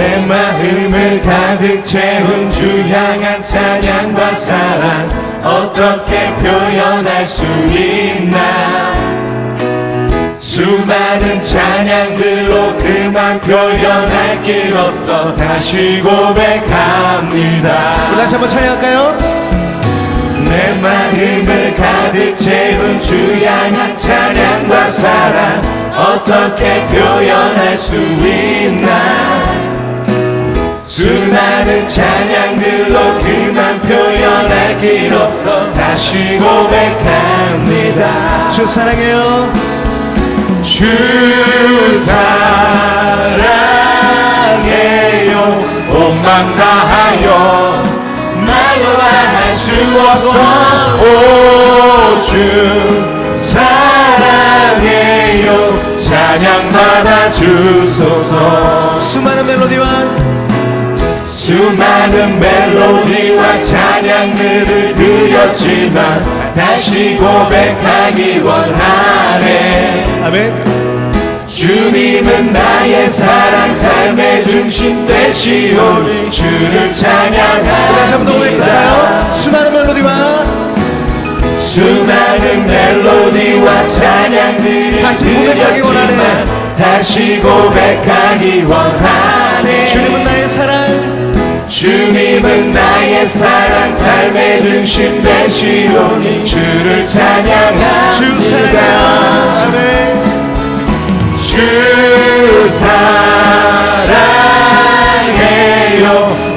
내 마음을 가득 채운 주 향한 찬양과 사랑 어떻게 표현할 수 있나? 수많은 찬양들로 그만 표현할 길 없어 다시 고백합니다. 우리 다시 한번 찬양할까요? 내 마음을 가득 채운 주 향한 찬양과 사랑 어떻게 표현할 수 있나 수많은 찬양들로 그만 표현할 길 없어. 다시 고백합니다. 주 사랑해요. 주 사랑해요. 온맘 다하여 말로 할수 없어. 오주 사랑해요. 찬양 받아주소서. 수많은 멜로디와 수많은 멜로디와 찬양들을 드렸지만 다시 고백하기 원하네 아멘. 주님은 나의 사랑 삶의 중심 되시오니 주를 다시 한번 더 고백할까요? 수많은 멜로디와 수많은 멜로디와 찬양들을 다시 고백하기 원하네. 다시 고백하기 원하네 주님은 나의 사랑 주님은 나의 사랑 삶의 중심 되시오니 주를 찬양합니다 주 사랑해요. 아멘. 주 사랑해요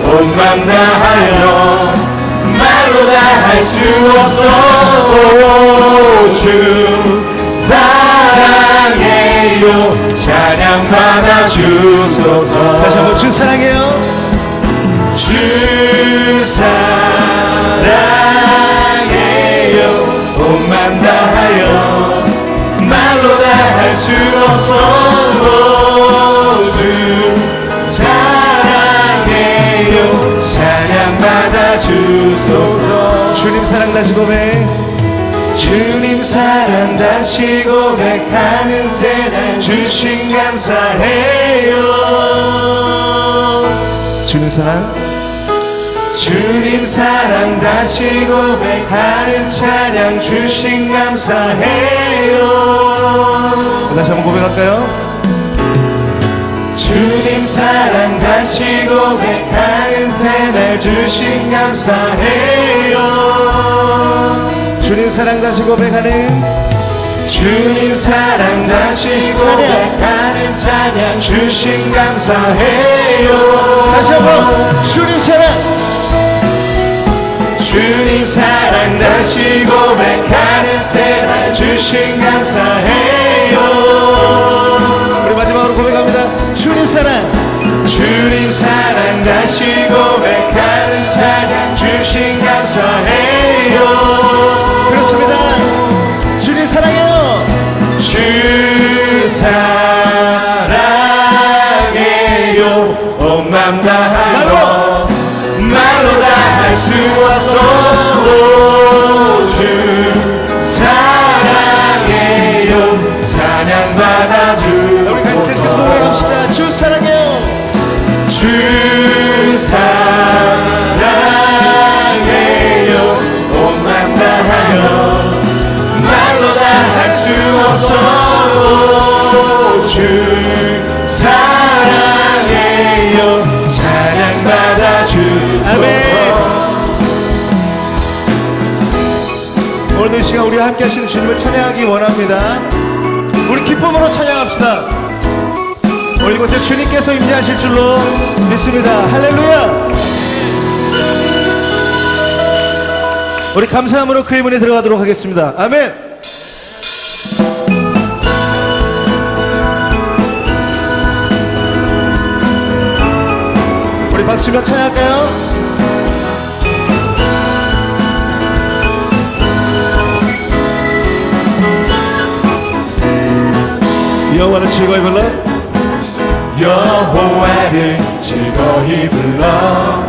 온맘 다하여 말로 다 할 수 없어 주 사랑해요 찬양 받아주소서 다시 한번 주 사랑해요. 주 사랑해요. 온맘 다하여 말로 다 할 수 없어. 주 사랑해요. 찬양 받아주소서. 주님 사랑 다시 고백. 주님 사랑 다시 고백하는 세상 주신 감사해요. 주님 사랑. 주님 사랑 다시 고백하는 찬양 주신 감사해요 다시 한번 고백할까요? 주님 사랑 다시 고백하는 새날 주신 감사해요 주님 사랑 다시 고백하는 주님 사랑 다시. 고백하는 찬양 주신 감사해요 다시 한번 주님 사랑. 주님 사랑 다시 고백하는 새날 주신 감사해요 우리 마지막으로 고백합니다. 주님 사랑. 주님 사랑 다시 고백하는 찬양 주신 감사해요 그렇습니다. 주님 사랑해요. 주 사랑해요 온맘 다하여 말로 다할수 없어 주 사랑해요 찬양 받아주 우리 계속해서 고백합시다. 주 사랑해요. 주 사랑해요 온맘 다하여 말로 다할수 없어 주 오늘도 이 시간 우리와 함께 하시는 주님을 찬양하기 원합니다. 우리 기쁨으로 찬양합시다. 오늘 이곳에 주님께서 임재하실 줄로 믿습니다. 할렐루야! 우리 감사함으로 그의 문에 들어가도록 하겠습니다. 아멘! 우리 박수 치며 찬양할까요? 여호와를 즐거이 불러? 여호와를 즐거이 불러.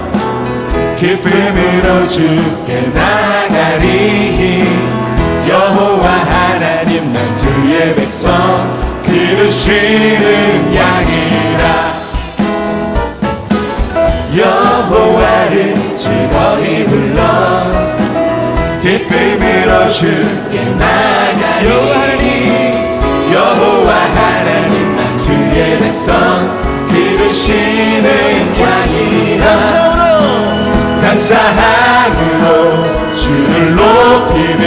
기쁨으로 주께 나가리 여호와 하나님 난 주의 백성 기르시는 양이라. 여호와를 즐거이 불러. 기쁨으로 주께 나가리 여호와 여호와 하나님 백성 기르시는 양이라. 감사함으로 감사함으로 주를 높이며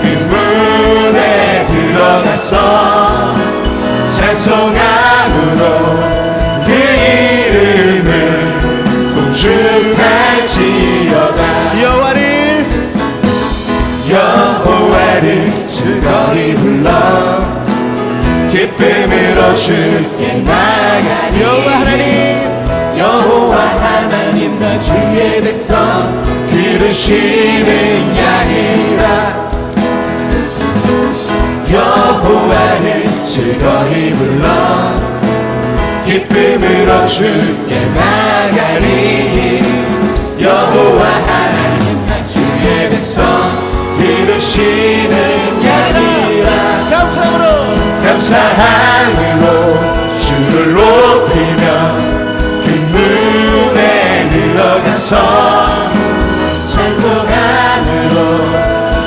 그 문에 들어가서 찬송함으로 그 이름을 송축할지어다. 여호와를 여호와를 즐거이 불러. 기쁨 주께 나가리. 여호와 하나님 여호와 하나님 나 주의 백성 기르시는 양이라. 여호와를 즐거이 불러. 기쁨으로 주께 나가리. 여호와 하나님 나 주의 백성 기르시는 양이라. 감사함으로 감사함으로 주를 높이며 그 문에 들어가서 찬송함으로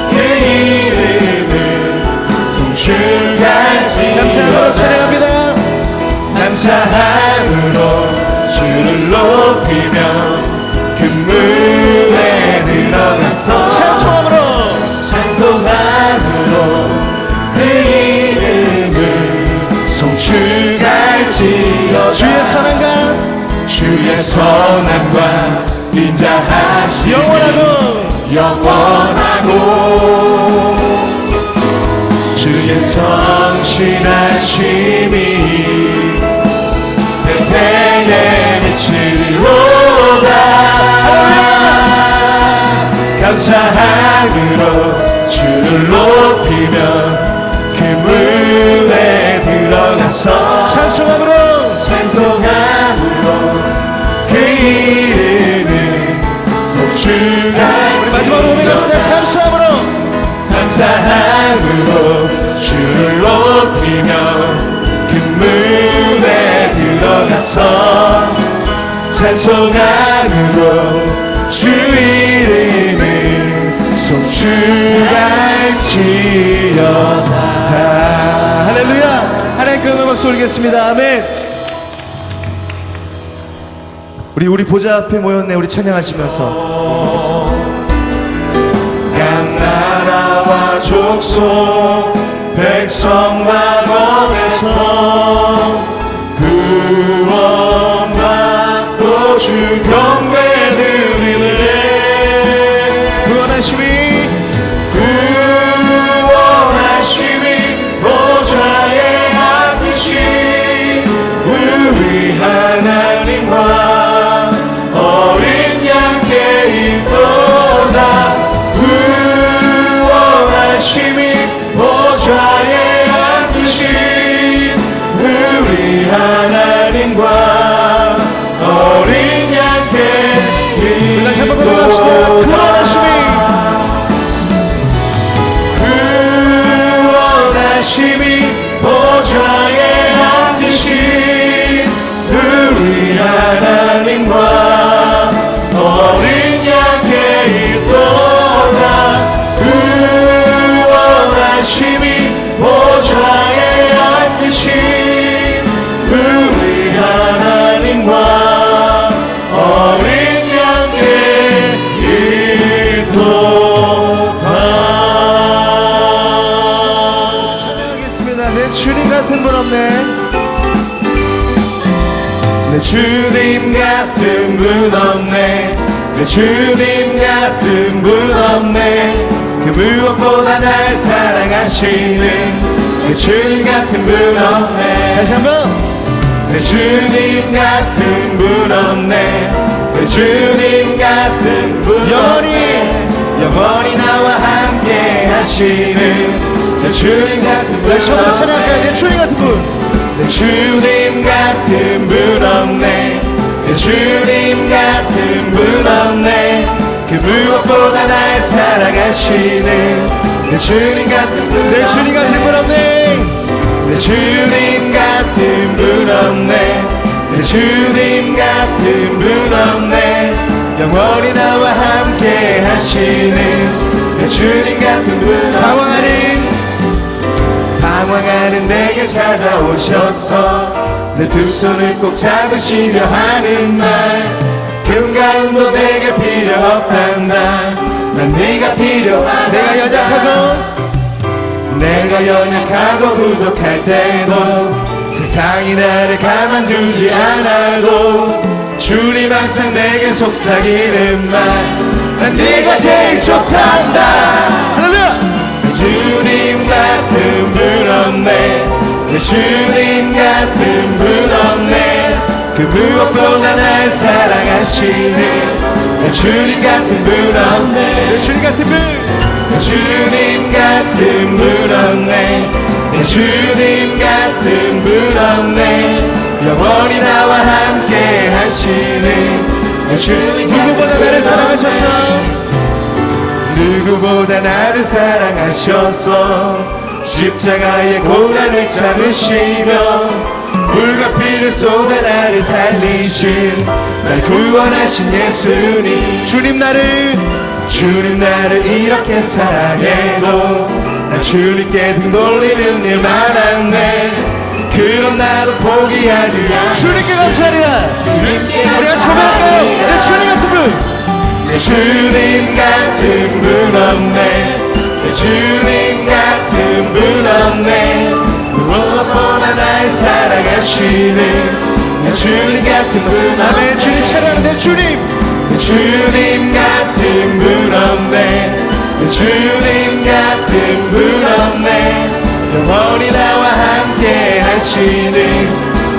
그 이름을 송축할지 감사함으로 찬양합니다. 감사함 주의 사랑과 주의 선함과 인자하시니 영원하고 영원하고 주의 성실하심이 그대에 미치로다. 감사함으로 주를 높이며 그 문에 들어가서 찬송함으로 찬송함으로 그 이름을 속주가 우리 마지막으로 고백합시다 감사함으로. 감사함으로 주를 높이며 그 문에 들어가서 찬송함으로 주 이름을 송축할지어다. 할렐루야. 하나님께 영광 박수 올리겠습니다. 아멘 우리 우리 보좌 앞에 모였네 우리 찬양하시면서. 각 나라와 족속 백성 방언에서 구원받고 주 경배 주님 같은 분 없네. 내 주님 같은 분 없네. 그 무엇보다 날 사랑하시는 내 주님 같은 분 없네. 다시 한번. 내 주님 같은 분 없네. 내 주님 같은 분 영원히. 없네. 영원히 나와 함께 하시는 내 주님 같은 분 찬양할까요 내 주님 같은 분 내 주님 같은 분 없네. 내 주님 같은 분 없네. 그 무엇보다 날 사랑하시는 내 주님 같은 분 내 주님 같은 분 없네. 내 주님 같은 분 없네. 내 주님 같은 분 없네. 영원히 나와 함께 하시는 내 주님 같은 분 방황하는 방황하는 내게 찾아오셔서 내 두 손을 꼭 잡으시려 하는 말. 금가운도 내게 필요 없단다 난 네가 필요 내가 연약하고 내가 연약하고 부족할 때도 세상이 나를 가만두지 않아도 주님 항상 내게 속삭이는 말난 네가 제일 좋단다. 할렐루야 주님 같은 분 없네. 내 주님 같은 분 없네. 그 무엇보다 날 사랑하시는 내 주님 같은 분 없네. 내 주님 같은 분. 내 주님 같은 분 없네. 내 주님 같은 분 없네. 영원히 나와 함께 하시는 내 주님 누구보다 나를 사랑하셔서 누구보다 나를 사랑하셔서 십자가의 고난을 참으시며 물과 피를 쏟아 나를 살리신 날 구원하신 예수님. 주님 나를 주님 나를 이렇게 사랑해도 난 주님께 등 돌리는 일만 한데 그럼 나도 포기하지 주님께 감사하리라 우리가 참여할까요? 내 주님 같은 분. 내 주님 같은 분 없네. 내 주님 같은 분 없네. 무엇보다 날 사랑하시는 내 주님 같은 분 아멘. 주님 찬양하는 내 주님. 내 주님 같은 분 없네. 내 주님 같은 분 없네. 영원히 나와 함께 하시는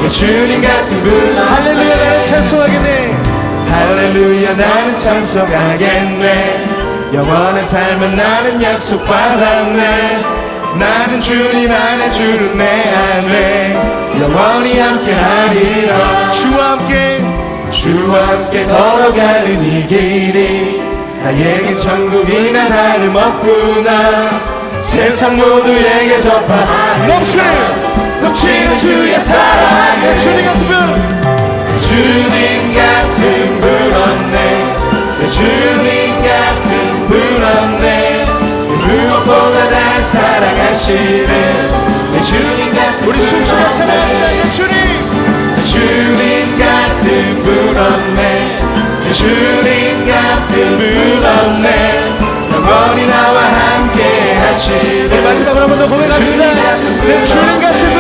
내 주님 같은 분 할렐루야 나는 찬송하겠네. 할렐루야 나는 찬송하겠네 영원한 삶은 나는 약속 받았네. 나는 주님 안에 주는 내 안에 영원히 함께하리라. 주와 함께 주와 함께 걸어가는 이 길이 나에게 천국이나 다름없구나. 세상 모두에게 접한 넘치는 넘치는 주의 사랑 내 주님 같은 분 주님 같은 분 없네. 내 주님 같은 분 없네 무엇보다 날 사랑하시는 내 주님 같은 우리 춤추며 찬양합시다 내 주님. 내 주님 같은 분 없네 내 주님 같은 분 없네 영원히 나와 함께 하시는 마지막으로 한 번 더 고백합시다. 내 주님 같은 분.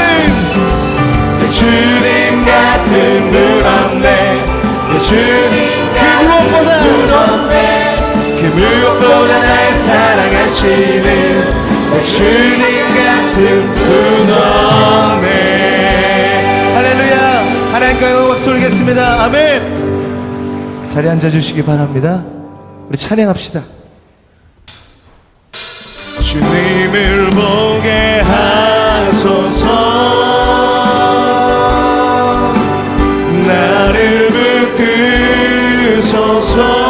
내 주님 같은 분 없네 내 주님 그 무엇보다 그 무엇보다 날 사랑하시는 내 주님 같은 분 없네 할렐루야. 하나님과 영광 박수 올리겠습니다. 아멘. 자리에 앉아주시기 바랍니다. 우리 찬양합시다. 주님을 보게 하소서. 나를 붙드소서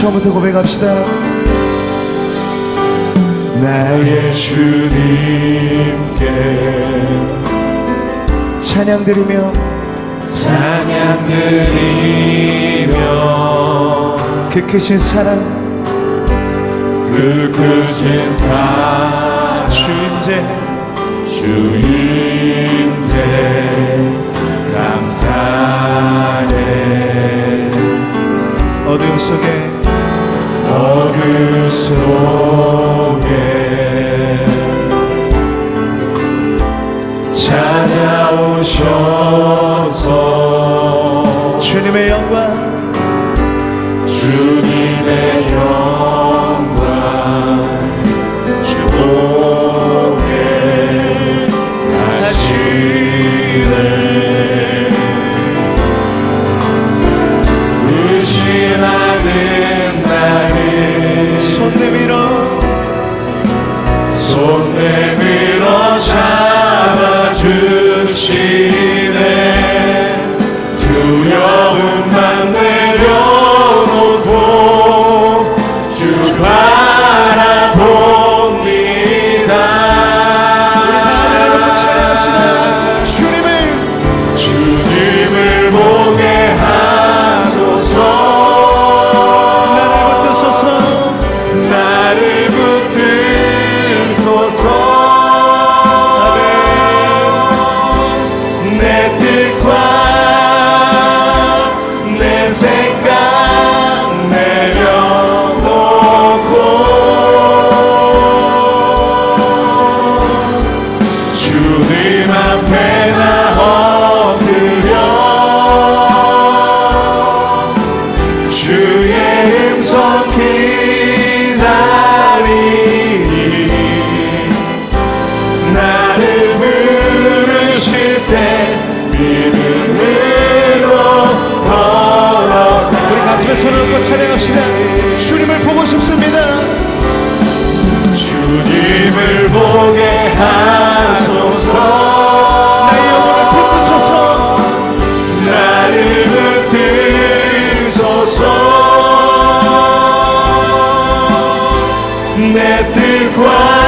처음부터 고백합시다. 나의 주님께 찬양 드리며 찬양 드리며 그 크신 사랑 그 크신 사 주인제 주인제 감사해 어둠 속에 어 손 뜻 얹고 찬양합시다. 주님을 보고 싶습니다. 주님을 보게 하소서 나의 영혼을 붙드소서 나를 붙드소서 내 뜻과